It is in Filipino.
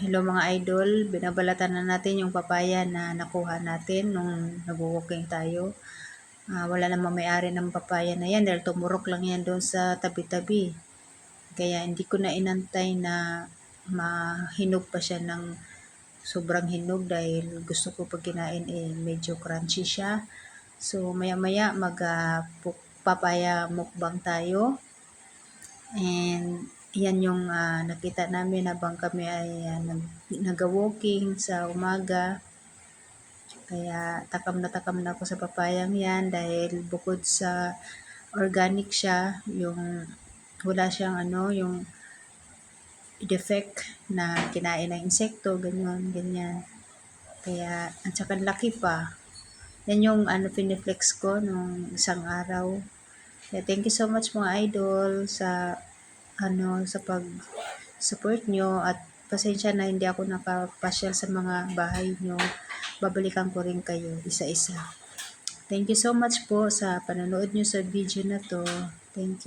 Hello mga idol, binabalatan na natin yung papaya na nakuha natin nung nag-walking tayo. Ah, wala namang may-ari ng papaya na yan dahil tumurok lang yan doon sa tabi-tabi. Kaya hindi ko na inantay na mahinog pa siya ng sobrang hinog dahil gusto ko pag kinain eh medyo crunchy siya. So maya maya mag papaya mukbang tayo. And yan yung ah, nakita namin habang kami ay ah, nag, nag-walking sa umaga. Kaya takam na takam na ako sa papayang yan dahil bukod sa organic siya, yung wala siyang ano, yung defect na kinain ng insekto, ganyan, ganyan. Kaya, at saka laki pa. Yan yung ano, piniflex ko nung isang araw. Kaya thank you so much mga idol sa ano, sa pag support nyo at pasensya na hindi ako nakapasyal sa mga bahay nyo. Babalikan ko rin kayo isa-isa. Thank you so much po sa panonood nyo sa video na to. Thank you.